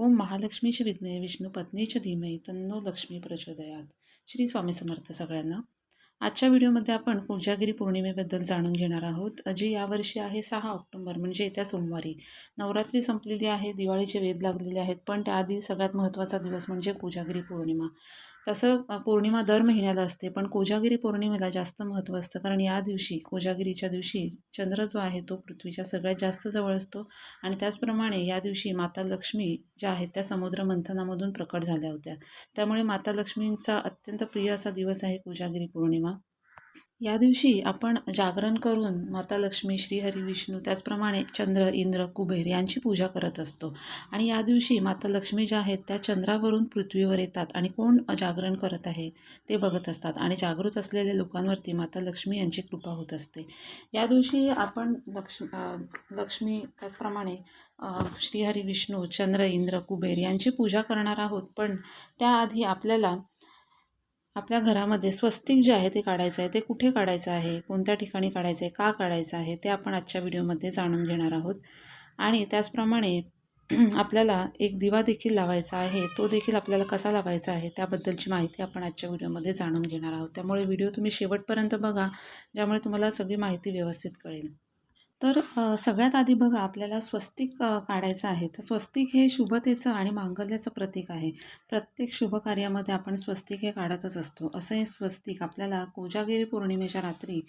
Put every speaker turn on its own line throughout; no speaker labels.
ओम महालक्ष्मीची विघ्ने विष्णू पत्नीच्या धीमही तन्नो लक्ष्मी प्रचोदयात. श्री स्वामी समर्थ सगळ्यांना आजच्या व्हिडिओमध्ये आपण कोजागिरी पौर्णिमेबद्दल जाणून घेणार आहोत. जी यावर्षी आहे सहा ऑक्टोंबर म्हणजे येत्या सोमवारी. नवरात्री संपलेली आहे दिवाळीचे वेध लागलेले आहेत पण त्याआधी सगळ्यात महत्त्वाचा दिवस म्हणजे कोजागिरी पौर्णिमा. तसं पौर्णिमा दर महिन्याला असते पण कोजागिरी पौर्णिमेला जास्त महत्त्व असतं कारण या दिवशी कोजागिरीच्या दिवशी चंद्र जो आहे तो पृथ्वीच्या सगळ्यात जास्त जवळ असतो. आणि त्याचप्रमाणे या दिवशी माता लक्ष्मी ज्या आहेत त्या समुद्र मंथनामधून प्रकट झाल्या होत्या. त्यामुळे माता लक्ष्मींचा अत्यंत प्रिय असा दिवस आहे कोजागिरी पौर्णिमा. या दिवशी आपण जागरण करून माता लक्ष्मी श्रीहरी विष्णू त्याचप्रमाणे चंद्र इंद्र कुबेर यांची पूजा करत असतो. आणि या दिवशी माता लक्ष्मी ज्या आहेत त्या चंद्रावरून पृथ्वीवर येतात आणि कोण जागरण करत आहे ते बघत असतात. आणि जागृत असलेल्या लोकांवरती माता लक्ष्मी यांची कृपा होत असते. या दिवशी आपण लक्ष्मी लक्ष्मी त्याचप्रमाणे श्रीहरी विष्णू चंद्र इंद्र कुबेर यांची पूजा करणार आहोत. पण त्याआधी आपल्याला आपल्या घरामध्ये स्वस्तिक जे आहे ते काढायचं आहे ते कुठे काढायचं आहे कोणत्या ठिकाणी काढायचं आहे का काढायचं आहे ते आपण आजच्या व्हिडिओमध्ये जाणून घेणार आहोत. आणि त्याचप्रमाणे आपल्याला एक दिवा देखील लावायचा आहे तो देखील आपल्याला कसा लावायचा आहे त्याबद्दलची माहिती आपण आजच्या व्हिडिओमध्ये जाणून घेणार आहोत. त्यामुळे व्हिडिओ तुम्ही शेवटपर्यंत बघा ज्यामुळे तुम्हाला सगळी माहिती व्यवस्थित कळेल. तर सगळ्यात आधी बघा आपल्याला स्वस्तिक काढायचं आहे. तर स्वस्तिक हे शुभतेचं आणि मांगल्याचं प्रतीक आहे. प्रत्येक शुभ कार्यामध्ये आपण स्वस्तिक हे काढतच असतो. असं हे स्वस्तिक आपल्याला कोजागिरी पौर्णिमेच्या रात्री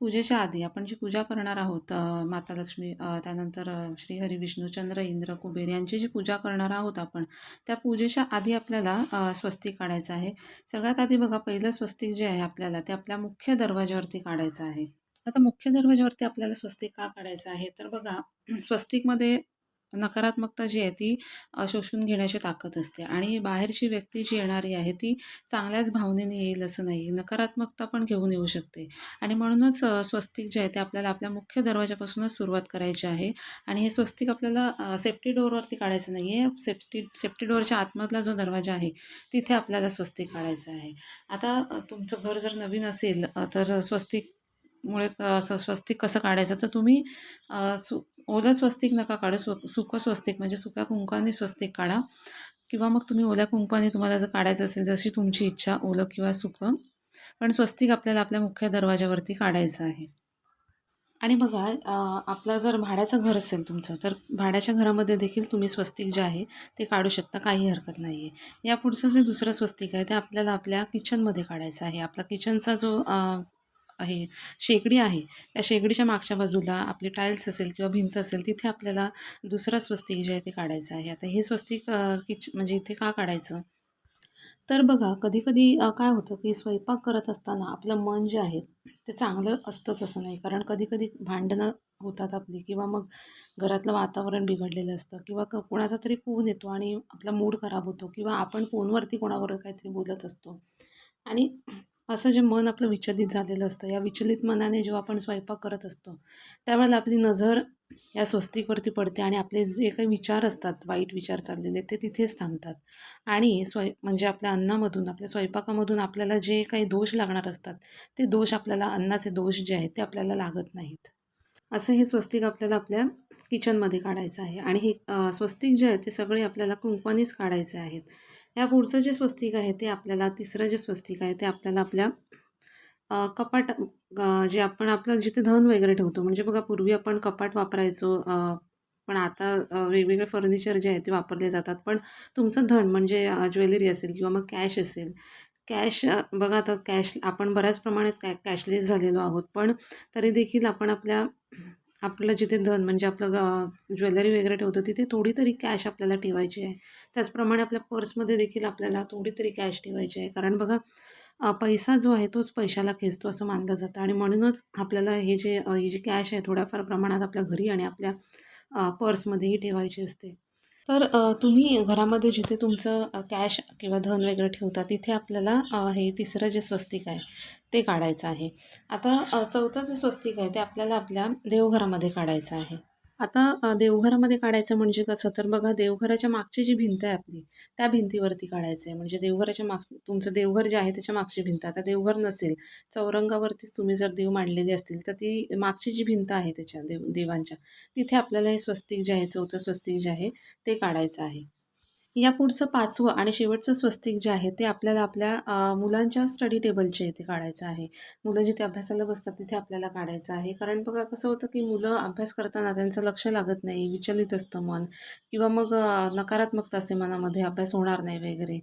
पूजेच्या आधी आपण जी पूजा करणार आहोत माता लक्ष्मी त्यानंतर अ, श्रीहरी विष्णू चंद्र इंद्र कुबेर यांची जी पूजा करणार आहोत आपण त्या पूजेच्या आधी आपल्याला स्वस्तिक काढायचं आहे. सगळ्यात आधी बघा पहिलं स्वस्तिक जे आहे आपल्याला ते आपल्या मुख्य दरवाज्यावरती काढायचं आहे. आता मुख्य दरवाज्यावरती आपल्याला स्वस्तिक का काढायचं आहे? तर बघा स्वस्तिकमध्ये नकारात्मकता जी आहे ती शोषून घेण्याची ताकद असते. आणि बाहेरची व्यक्ती जी येणारी आहे ती चांगल्याच भावनेने येईल असं नाही. नकारात्मकता पण घेऊन येऊ शकते. आणि म्हणूनच स्वस्तिक जे आहे ते आपल्याला आपल्या मुख्य दरवाजापासूनच सुरुवात करायची आहे. आणि हे स्वस्तिक आपल्याला सेफ्टी डोअरवरती काढायचं नाही आहे. सेफ्टी सेफ्टी डोअरच्या आतमधला जो दरवाजा आहे तिथे आपल्याला स्वस्तिक काढायचं आहे. आता तुमचं घर जर नवीन असेल तर स्वस्तिक मुळे क- असं स्वस्तिक कसं काढायचं? तर तुम्ही सु ओलं स्वस्तिक नका काढू स्व सुकं स्वस्तिक म्हणजे सुक्या कुंकाने स्वस्तिक काढा. किंवा मग तुम्ही ओल्या कुंकाने तुम्हाला जर काढायचं असेल जशी तुमची इच्छा ओलं किंवा सुकं पण स्वस्तिक आपल्याला आपल्या मुख्य दरवाजावरती काढायचं आहे. आणि बघा आपला आपलं जर भाड्याचं घर असेल तुमचं तर भाड्याच्या घरामध्ये देखील तुम्ही स्वस्तिक जे आहे ते काढू शकता काही हरकत नाही आहे या पुढचं जे दुसरं स्वस्तिक आहे ते आपल्याला आपल्या किचनमध्ये काढायचं आहे. आपला किचनचा जो आहे शेगडी आहे. त्या शेगडीच्या मागच्या बाजूला आपली टाईल्स असेल किंवा भिंत असेल तिथे आपल्याला दुसरा स्वस्तिक जे आहे ते काढायचं आहे. आता हे स्वस्तिक किच म्हणजे इथे का काढायचं? तर बघा कधी कधी काय होतं की स्वयंपाक करत असताना आपलं मन जे आहे ते चांगलं असतंच असं नाही. कारण कधी कधी भांडणं होतात आपली किंवा मग घरातलं वातावरण बिघडलेलं असतं किंवा क कोणाचा तरी फोन येतो आणि आपला मूड खराब होतो किंवा आपण फोनवरती कोणावर काहीतरी बोलत असतो. आणि असं जे मन आपलं विचलित झालेलं असतं या विचलित मनाने जेव्हा आपण स्वयंपाक करत असतो त्यावेळेला आपली नजर या स्वस्तिकवरती पडते आणि आपले जे काही विचार असतात वाईट विचार चाललेले ते तिथेच थांबतात. आणि स्वय म्हणजे आपल्या अन्नामधून आपल्या स्वयंपाकामधून आपल्याला जे काही दोष लागणार असतात ते दोष आपल्याला अन्नाचे दोष जे आहेत ते आपल्याला लागत नाहीत. असं हे स्वस्तिक आपल्याला आपल्या किचनमध्ये काढायचं आहे. आणि हे स्वस्तिक जे आहे ते सगळे आपल्याला कुंकवानीच काढायचे आहेत. या पुढचं जे स्वस्तिक आहे ते आपल्याला तिसरं जे स्वस्तिक आहे ते आपल्याला आपल्या कपाट जे आपण आपलं जिथे धन वगैरे ठेवतो म्हणजे बघा पूर्वी आपण कपाट वापरायचो पण आता वेगवेगळे फर्निचर जे आहे ते वापरले जातात. पण तुमचं धन म्हणजे ज्वेलरी असेल किंवा मग कॅश असेल कॅश बघा आता कॅश आपण बऱ्याच प्रमाणात कॅ कॅशलेस झालेलो आहोत. पण तरी देखील आपण आपल्या आपलं जिथे धन म्हणजे आपलं ज्वेलरी वगैरे ठेवतो तिथे थोडी तरी कॅश आपल्याला ठेवायची आहे. त्याचप्रमाणे आपल्या पर्समध्ये देखील आपल्याला थोडी तरी कॅश ठेवायची आहे. कारण बघा पैसा जो आहे तोच पैशाला खेचतो असं मानलं जातं. आणि म्हणूनच आपल्याला हे जे ही जी कॅश आहे थोड्याफार प्रमाणात आपल्या घरी आणि आपल्या पर्समध्येही ठेवायची असते. तर तुम्ही घरामध्ये जिथे तुमचं कॅश किंवा धन वगैरे ठेवता तिथे आपल्याला हे तिसरं जे स्वस्तिक आहे ते काढायचं आहे. आता चौथं जे स्वस्तिक आहे ते आपल्याला आपल्या देवघरामध्ये काढायचं आहे. आता देवघरामध्ये काढायचं म्हणजे कसं? तर बघा देवघराच्या मागची जी भिंत आहे आपली त्या भिंतीवरती काढायचं आहे म्हणजे देवघराच्या माग तुमचं देवघर जे आहे त्याच्या मागची भिंत. आता देवघर नसेल चौरंगावरतीच तुम्ही जर देव मांडलेले असतील तर ती मागची जी भिंत आहे त्याच्या देव देवांच्या तिथे आपल्याला हे स्वस्तिक जे आहे चौथं स्वस्तिक जे आहे ते काढायचं आहे. या पुढचं पाचवं आणि शेवटचं स्वस्तिक जे आहे ते आपल्याला आपल्या मुलांच्या स्टडी टेबलच्या इथे काढायचं आहे. मुलं जिथे अभ्यासाला बसतात तिथे आपल्याला काढायचं आहे. कारण बघा कसं होतं की मुलं अभ्यास करताना त्यांचं लक्ष लागत नाही विचलित असतं मन. किंवा मग नकारात्मकता असे मनामध्ये अभ्यास होणार नाही वगैरे.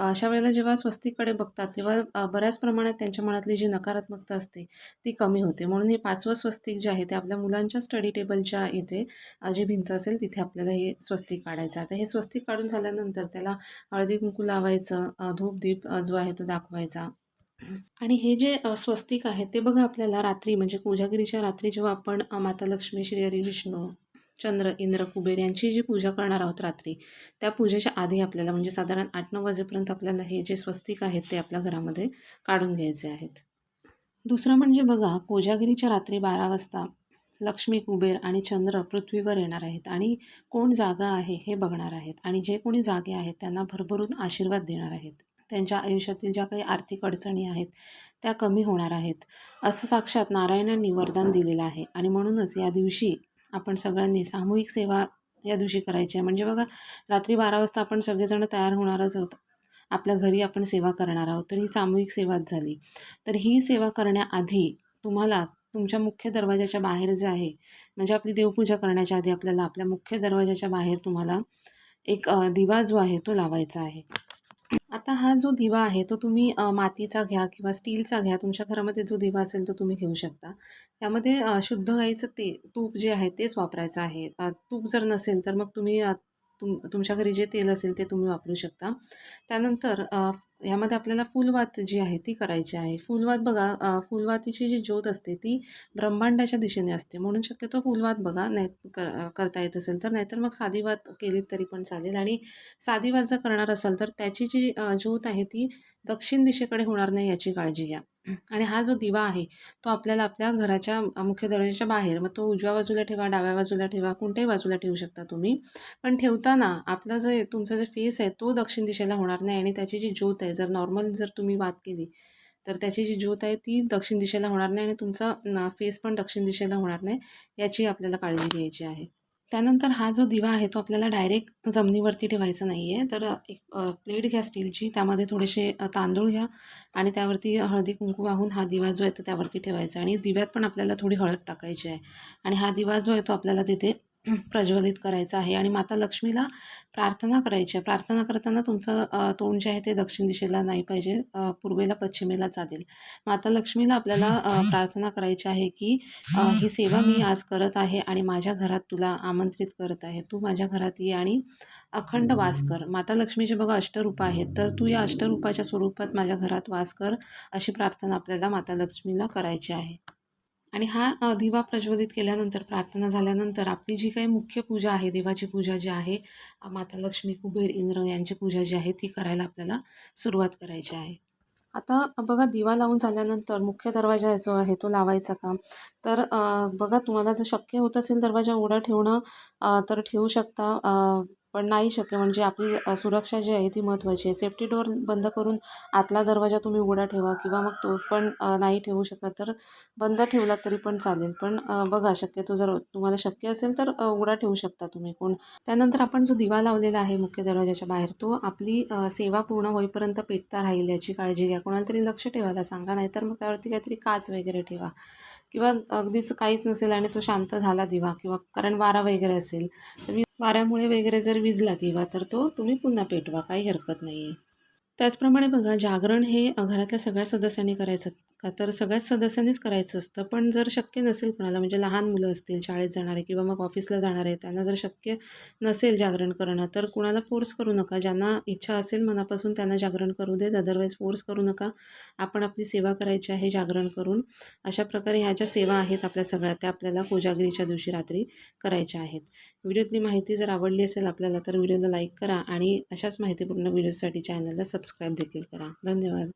अशा वेळेला जेव्हा स्वस्तिककडे बघतात तेव्हा बऱ्याच प्रमाणात त्यांच्या मनातली जी नकारात्मकता असते ती कमी होते. म्हणून हे पाचवं स्वस्तिक जे आहे ते आपल्या मुलांच्या स्टडी टेबलच्या इथे जी भिंत असेल तिथे आपल्याला हे स्वस्तिक काढायचं आता हे स्वस्तिक काढून झाल्यानंतर त्याला हळदी कुंकू लावायचं धूप दीप जो आहे तो दाखवायचा. आणि हे जे स्वस्तिक आहे ते बघा आपल्याला रात्री म्हणजे कोजागिरीच्या रात्री जेव्हा आपण माता लक्ष्मी श्री हरी विष्णू चंद्र इंद्र कुबेर यांची जी पूजा करणार आहोत रात्री त्या पूजेच्या आधी आपल्याला म्हणजे साधारण आठ नऊ वाजेपर्यंत आपल्याला हे जे स्वस्तिक आहेत ते आपल्या घरामध्ये काढून घ्यायचे आहेत. दुसरं म्हणजे बघा कोजागिरीच्या रात्री बारा वाजता लक्ष्मी कुबेर आणि चंद्र पृथ्वीवर येणार आहेत आणि कोण जागा आहे हे बघणार आहेत आणि जे कोणी जागे आहेत त्यांना भरभरून आशीर्वाद देणार आहेत. त्यांच्या आयुष्यातील ज्या काही आर्थिक अडचणी आहेत त्या कमी होणार आहेत. असं साक्षात नारायणांनी वरदान दिलेलं आहे आणि म्हणूनच या दिवशी आपण सगळ्यांनी सामूहिक सेवा या दिवशी करायची आहे. म्हणजे बघा रात्री बारा वाजता आपण सगळेजण तयार होणारच आहोत. आपल्या घरी आपण सेवा करणार आहोत. तर ही सामूहिक सेवाच झाली. तर ही सेवा करण्याआधी तुम्हाला तुमच्या मुख्य दरवाजाच्या बाहेर जे आहे म्हणजे आपली देवपूजा करण्याच्या आधी आपल्याला आपल्या मुख्य दरवाजाच्या बाहेर तुम्हाला एक दिवा जो आहे तो लावायचा आहे. आता हा जो दिवा आहे तो तुम्ही मातीचा घ्या किंवा स्टीलचा घ्या तुमच्या घरामध्ये जो दिवा असेल तो तुम्ही घेऊ शकता. त्यामध्ये शुद्ध गाईचं ते तूप जे आहे तेच वापरायचं आहे. तूप जर नसेल तर मग तुम्ही तुम तुमच्या घरी जे तेल असेल ते तुम्ही वापरू शकता. त्यानंतर ह्यामध्ये आपल्याला फुलवात जी आहे ती करायची आहे. फुलवात बघा फुलवातीची जी ज्योत असते ती ब्रह्मांडाच्या दिशेने असते. म्हणून शक्यतो फुलवात बघा नाही कर करता येत असेल तर. नाहीतर मग साधी वात केलीत तरी पण चालेल. आणि साधी वात जर करणार असाल तर त्याची जी ज्योत आहे ती दक्षिण दिशेकडे होणार नाही याची काळजी घ्या. आणि हा जो दिवा आहे तो आपल्याला आपल्या घराच्या मुख्य दरवाजाच्या बाहेर मग तो उजव्या बाजूला ठेवा डाव्या बाजूला ठेवा कोणत्याही बाजूला ठेवू शकता तुम्ही. पण ठेवताना आपला जे तुमचा जे फेस आहे तो दक्षिण दिशेला होणार नाही आणि त्याची जी ज्योत आहे जर नॉर्मल जर तुम्ही वात केली तर त्याची जी ज्योत आहे ती दक्षिण दिशेला होणार नाही आणि तुमचा फेस पण दक्षिण दिशेला होणार नाही याची आपल्याला काळजी घ्यायची आहे. त्यानंतर हा जो दिवा आहे तो आपल्याला डायरेक्ट जमिनीवरती ठेवायचा नाही आहे तर एक प्लेट घ्या स्टीलची त्यामध्ये थोडेसे तांदूळ घ्या आणि त्यावरती हळदी कुंकू वाहून हा दिवा जो आहे तो त्यावरती ठेवायचा आणि दिव्यात पण आपल्याला थोडी हळद टाकायची आहे. आणि हा दिवा जो आहे तो आपल्याला तिथे प्रज्वलित करायचं आहे आणि माता लक्ष्मीला प्रार्थना करायची आहे. प्रार्थना करताना तुमचं तोंड जे आहे ते दक्षिण दिशेला नाही पाहिजे पूर्वेला पश्चिमेला चालेल. माता लक्ष्मीला आपल्याला प्रार्थना करायची आहे की ही सेवा मी आज करत आहे आणि माझ्या घरात तुला आमंत्रित करत आहे. तू माझ्या घरात ये आणि अखंड वास कर. माता लक्ष्मीचे बघा अष्टरूप आहेत तर तू या अष्टरूपाच्या स्वरूपात माझ्या घरात वास कर अशी प्रार्थना आपल्याला माता लक्ष्मीला करायची आहे. आणि हा दिवा प्रज्वलित केल्यानंतर प्रार्थना झाल्यानंतर आपली जी काही मुख्य पूजा आहे देवाची पूजा जी आहे माता लक्ष्मी कुबेर इंद्र यांची पूजा जी आहे ती करायला आपल्याला सुरुवात करायची आहे. आता बघा दिवा लावून झाल्यानंतर मुख्य दरवाजा जो आहे तो लावायचा का? तर बघा तुम्हाला जर शक्य होत असेल दरवाजा उघडा ठेवणं तर ठेवू शकता. पण नाही शक्य. म्हणजे आपली सुरक्षा जी आहे ती महत्त्वाची आहे. सेफ्टी डोअर बंद करून आतला दरवाजा तुम्ही उघडा ठेवा किंवा मग तो पण नाही ठेवू शकत तर बंद ठेवलात तरी पण चालेल. पण बघा शक्यतो जर तुम्हाला शक्य असेल तर उघडा ठेवू शकता तुम्ही कोण. त्यानंतर आपण जो दिवा लावलेला आहे मुख्य दरवाजाच्या बाहेर तो आपली सेवा पूर्ण होईपर्यंत पेटता राहील याची काळजी घ्या. कोणाला तरी लक्ष ठेवायला सांगा नाहीतर मग त्यावरती काहीतरी काच वगैरे ठेवा. किंवा अगदीच काहीच नसेल आणि तो शांत झाला दिवा किंवा कारण वारा वगैरे असेल तर वाऱ्यामुळे वगैरे जर विजला दिवा तर तो तुम्ही पुन्हा पेटवा काही हरकत नाही आहे त्याचप्रमाणे बघा जागरण हे घरातल्या सगळ्या सदस्यांनी करायचं. का तर सगळ्याच सदस्यांनीच करायचं असतं. पण जर शक्य नसेल कोणाला म्हणजे लहान मुलं असतील शाळेत जाणारे किंवा मग ऑफिसला जाणारे त्यांना जर शक्य नसेल जागरण करणं तर कुणाला फोर्स करू नका. ज्यांना इच्छा असेल मनापासून त्यांना जागरण करू देत. अदरवाईज फोर्स करू नका. आपण आपली सेवा करायची आहे जागरण करून. अशा प्रकारे ह्या ज्या सेवा आहेत आपल्या सगळ्या त्या आपल्याला कोजागिरीच्या दिवशी रात्री करायच्या आहेत. व्हिडिओतली माहिती जर आवडली असेल आपल्याला तर व्हिडिओला लाईक करा आणि अशाच माहितीपूर्ण व्हिडिओसाठी चॅनलला सबस्क्राईब देखील करा. धन्यवाद.